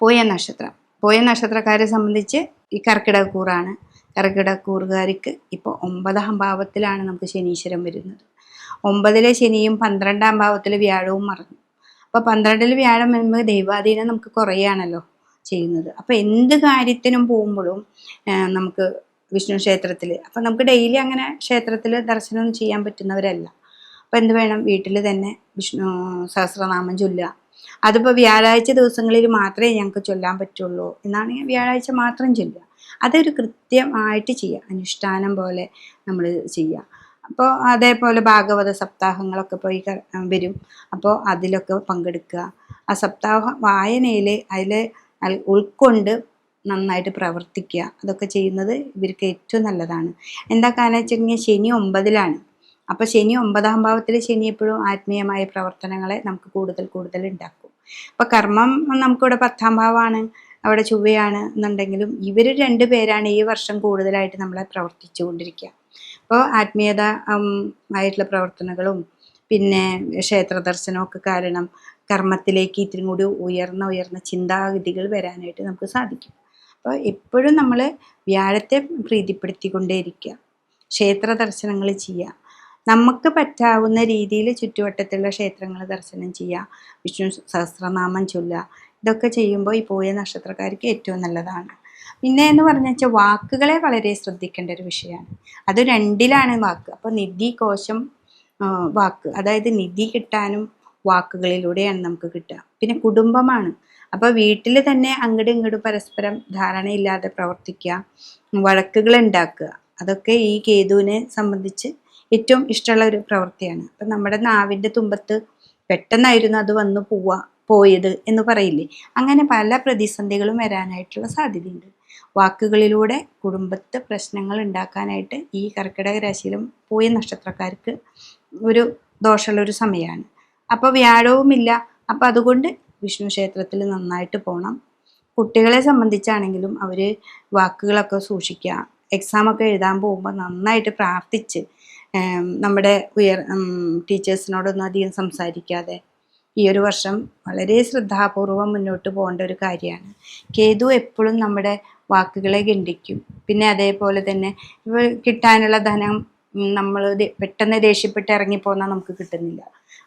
പോയ നക്ഷത്രം. പോയ നക്ഷത്രക്കാരെ സംബന്ധിച്ച് ഈ കർക്കിടകക്കൂറാണ്. കർക്കിടകക്കൂറുകാർക്ക് ഇപ്പോൾ ഒമ്പതാം ഭാവത്തിലാണ് നമുക്ക് ശനീശ്വരം വരുന്നത്. ഒമ്പതിലെ ശനിയും പന്ത്രണ്ടാം ഭാവത്തിലെ വ്യാഴവും മറന്നു. അപ്പോൾ പന്ത്രണ്ടിൽ വ്യാഴം വരുമ്പോൾ ദൈവാധീനം നമുക്ക് കുറയാണല്ലോ ചെയ്യുന്നത്. അപ്പോൾ എന്ത് കാര്യത്തിനും പോകുമ്പോഴും നമുക്ക് വിഷ്ണു ക്ഷേത്രത്തിൽ അപ്പം നമുക്ക് ഡെയിലി അങ്ങനെ ക്ഷേത്രത്തിൽ ദർശനം ചെയ്യാൻ പറ്റുന്നവരല്ല. അപ്പോൾ എന്ത് വേണം? വീട്ടിൽ തന്നെ വിഷ്ണു സഹസ്രനാമം ചൊല്ലുക. അതിപ്പോൾ വ്യാഴാഴ്ച ദിവസങ്ങളിൽ മാത്രമേ ഞങ്ങൾക്ക് ചൊല്ലാൻ പറ്റുള്ളൂ എന്നാണെങ്കിൽ വ്യാഴാഴ്ച മാത്രം ചൊല്ലുക. അതൊരു കൃത്യമായിട്ട് ചെയ്യുക. അനുഷ്ഠാനം പോലെ നമ്മൾ ചെയ്യുക. അപ്പോൾ അതേപോലെ ഭാഗവത സപ്താഹങ്ങളൊക്കെ പോയി വരും. അപ്പോൾ അതിലൊക്കെ പങ്കെടുക്കുക. ആ സപ്താഹ വായനയിൽ അതിൽ ഉൾക്കൊണ്ട് നന്നായിട്ട് പ്രവർത്തിക്കുക. അതൊക്കെ ചെയ്യുന്നത് ഇവർക്ക് ഏറ്റവും നല്ലതാണ്. എന്താ കാരണം വെച്ചിട്ടുണ്ടെങ്കിൽ ശനി ഒമ്പതിലാണ്. അപ്പോൾ ശനി ഒമ്പതാം ഭാവത്തിൽ ശനി എപ്പോഴും ആത്മീയമായ പ്രവർത്തനങ്ങളെ നമുക്ക് കൂടുതൽ കൂടുതൽ ഉണ്ടാക്കും. അപ്പോൾ കർമ്മം നമുക്കിവിടെ പത്താം ഭാവമാണ് അവിടെ ചൊവ്വയാണ് എന്നുണ്ടെങ്കിലും ഇവർ രണ്ട് പേരാണ് ഈ വർഷം കൂടുതലായിട്ട് നമ്മളെ പ്രവർത്തിച്ചു കൊണ്ടിരിക്കുക അപ്പോൾ ആത്മീയത ആയിട്ടുള്ള പ്രവർത്തനങ്ങളും പിന്നെ ക്ഷേത്ര ദർശനമൊക്കെ കാരണം കർമ്മത്തിലേക്ക് ഇത്തിരി കൂടി ഉയർന്ന ഉയർന്ന ചിന്താഗതികൾ വരാനായിട്ട് നമുക്ക് സാധിക്കും. അപ്പോൾ എപ്പോഴും നമ്മൾ വ്യാഴത്തെ പ്രീതിപ്പെടുത്തിക്കൊണ്ടേയിരിക്കുക. ക്ഷേത്ര ദർശനങ്ങൾ ചെയ്യുക. നമുക്ക് പറ്റാവുന്ന രീതിയിൽ ചുറ്റുവട്ടത്തുള്ള ക്ഷേത്രങ്ങൾ ദർശനം ചെയ്യുക വിഷ്ണു സഹസ്രനാമം ചൊല്ലുക ഇതൊക്കെ ചെയ്യുമ്പോൾ ഈ പോയ നക്ഷത്രക്കാർക്ക് ഏറ്റവും നല്ലതാണ്. പിന്നെ എന്ന് പറഞ്ഞു വെച്ചാൽ വാക്കുകളെ വളരെ ശ്രദ്ധിക്കേണ്ട ഒരു വിഷയമാണ് അത് രണ്ടിലാണ് വാക്ക്. അപ്പോൾ നിധി കോശം വാക്ക്. അതായത് നിധി കിട്ടാനും വാക്കുകളിലൂടെയാണ് നമുക്ക് കിട്ടുക. പിന്നെ കുടുംബമാണ്. അപ്പോൾ വീട്ടിൽ തന്നെ അങ്ങോട്ടും ഇങ്ങോട്ടും പരസ്പരം ധാരണയില്ലാതെ പ്രവർത്തിക്കുക വഴക്കുകൾ ഉണ്ടാക്കുക. അതൊക്കെ ഈ കേതുവിനെ സംബന്ധിച്ച് ഏറ്റവും ഇഷ്ടമുള്ള ഒരു പ്രവൃത്തിയാണ്. അപ്പം നമ്മുടെ നാവിന്റെ തുമ്പത്ത് പെട്ടെന്നായിരുന്നു അത് വന്നു പോവാ പോയത് എന്ന് പറയില്ലേ? അങ്ങനെ പല പ്രതിസന്ധികളും വരാനായിട്ടുള്ള സാധ്യതയുണ്ട്. വാക്കുകളിലൂടെ കുടുംബത്തെ പ്രശ്നങ്ങൾ ഉണ്ടാക്കാനായിട്ട് ഈ കർക്കിടക രാശിയിലും പോയ നക്ഷത്രക്കാർക്ക് ഒരു ദോഷമുള്ള ഒരു സമയമാണ്. അപ്പോൾ വ്യാഴവുമില്ല. അപ്പോൾ അതുകൊണ്ട് വിഷ്ണു ക്ഷേത്രത്തിൽ നന്നായിട്ട് പോകണം കുട്ടികളെ സംബന്ധിച്ചാണെങ്കിലും അവർ വാക്കുകളൊക്കെ സൂക്ഷിക്കുക എക്സാമൊക്കെ എഴുതാൻ പോകുമ്പോൾ നന്നായിട്ട് പ്രാർത്ഥിച്ച് നമ്മുടെ ഉയർ ടീച്ചേഴ്സിനോടൊന്നും അധികം സംസാരിക്കാതെ ഈ ഒരു വർഷം വളരെ ശ്രദ്ധാപൂർവം മുന്നോട്ട് പോകേണ്ട ഒരു കാര്യമാണ്. കേതു എപ്പോഴും നമ്മുടെ വാക്കുകളെ ഗണ്ഡിക്കും പിന്നെ അതേപോലെ തന്നെ കിട്ടാനുള്ള ധനം നമ്മൾ പെട്ടെന്ന് ദേഷ്യപ്പെട്ട് ഇറങ്ങിപ്പോന്നാൽ നമുക്ക് കിട്ടുന്നില്ല.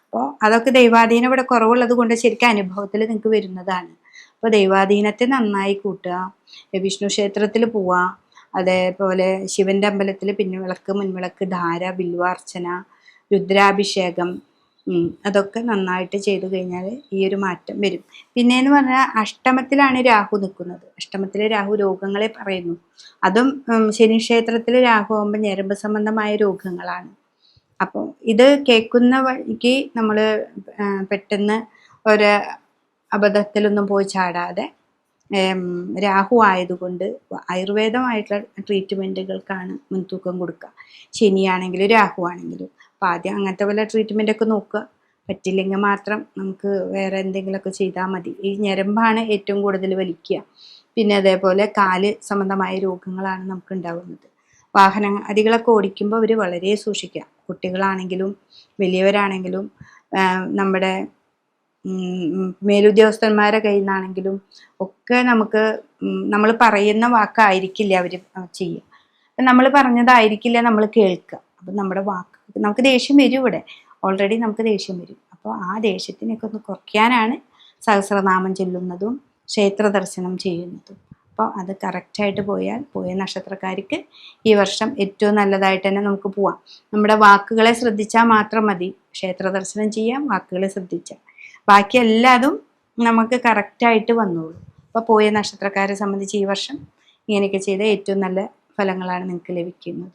അപ്പോൾ അതൊക്കെ ദൈവാധീനം ഇവിടെ കുറവുള്ളത് കൊണ്ട് ശരിക്കും അനുഭവത്തിൽ നിങ്ങൾക്ക് വരുന്നതാണ്. അപ്പോൾ ദൈവാധീനത്തെ നന്നായി കൂട്ടുക വിഷ്ണു ക്ഷേത്രത്തിൽ പോവുക അതേപോലെ ശിവന്റെ അമ്പലത്തിൽ പിൻവിളക്ക് മുൻവിളക്ക് ധാര ബിൽവാർച്ചന രുദ്രാഭിഷേകം അതൊക്കെ നന്നായിട്ട് ചെയ്തു കഴിഞ്ഞാൽ ഈ ഒരു മാറ്റം വരും. പിന്നെന്ന് പറഞ്ഞാൽ അഷ്ടമത്തിലാണ് രാഹു നിൽക്കുന്നത് അഷ്ടമത്തിലെ രാഹു രോഗങ്ങളെ പറയുന്നു. അതും ശനി ശനിക്ഷേത്രത്തിൽ രാഹു ആകുമ്പോൾ ഞരമ്പ് സംബന്ധമായ രോഗങ്ങളാണ്. അപ്പോൾ ഇത് കേൾക്കുന്ന വഴിക്ക് നമ്മൾ പെട്ടെന്ന് ഒരു അബദ്ധത്തിലൊന്നും പോയി ചാടാതെ രാഹു ആയതുകൊണ്ട് ആയുർവേദമായിട്ടുള്ള ട്രീറ്റ്മെന്റുകൾക്കാണ് മുൻതൂക്കം കൊടുക്കുക. ശനിയാണെങ്കിലും രാഹു ആണെങ്കിലും അപ്പോൾ ആദ്യം അങ്ങനത്തെ പോലെ ട്രീറ്റ്മെന്റൊക്കെ നോക്കുക. പറ്റില്ലെങ്കിൽ മാത്രം നമുക്ക് വേറെ എന്തെങ്കിലുമൊക്കെ ചെയ്താൽ മതി. ഈ ഞരമ്പാണ് ഏറ്റവും കൂടുതൽ വലിക്കുക. പിന്നെ അതേപോലെ കാൽ സംബന്ധമായ രോഗങ്ങളാണ് നമുക്ക് ഉണ്ടാകുന്നത് വാഹന അതികളൊക്കെ ഓടിക്കുമ്പോൾ അവർ വളരെ സൂക്ഷിക്കുക. കുട്ടികളാണെങ്കിലും വലിയവരാണെങ്കിലും നമ്മുടെ ഉം, മേലുദ്യോഗസ്ഥന്മാരെ കയ്യിൽ നിന്നാണെങ്കിലും ഒക്കെ നമുക്ക് നമ്മൾ പറയുന്ന വാക്കായിരിക്കില്ല അവർ ചെയ്യുക. നമ്മൾ പറഞ്ഞതായിരിക്കില്ല നമ്മൾ കേൾക്കുക. അപ്പം നമ്മുടെ വാക്ക് നമുക്ക് ദേഷ്യം വരും ഇവിടെ. ഓൾറെഡി നമുക്ക് ദേഷ്യം വരും. അപ്പോൾ ആ ദേഷ്യത്തിനൊക്കെ ഒന്ന് കുറയ്ക്കാനാണ് സഹസ്രനാമം ചൊല്ലുന്നതും ക്ഷേത്ര ദർശനം ചെയ്യുന്നതും. അപ്പോൾ അത് കറക്റ്റായിട്ട് പോയാൽ പോയ നക്ഷത്രക്കാർക്ക് ഈ വർഷം ഏറ്റവും നല്ലതായിട്ട് തന്നെ നമുക്ക് പോവാം. നമ്മുടെ വാക്കുകളെ ശ്രദ്ധിച്ചാൽ മാത്രം മതി. ക്ഷേത്ര ദർശനം ചെയ്യാം വാക്കുകളെ ശ്രദ്ധിച്ചാൽ. ബാക്കി എല്ലാതും നമുക്ക് കറക്റ്റായിട്ട് വന്നോളൂ. അപ്പോൾ പോയ നക്ഷത്രക്കാരെ സംബന്ധിച്ച് ഈ വർഷം ഇങ്ങനെയൊക്കെ ചെയ്ത ഏറ്റവും നല്ല ഫലങ്ങളാണ് നിങ്ങൾക്ക് ലഭിക്കുന്നത്.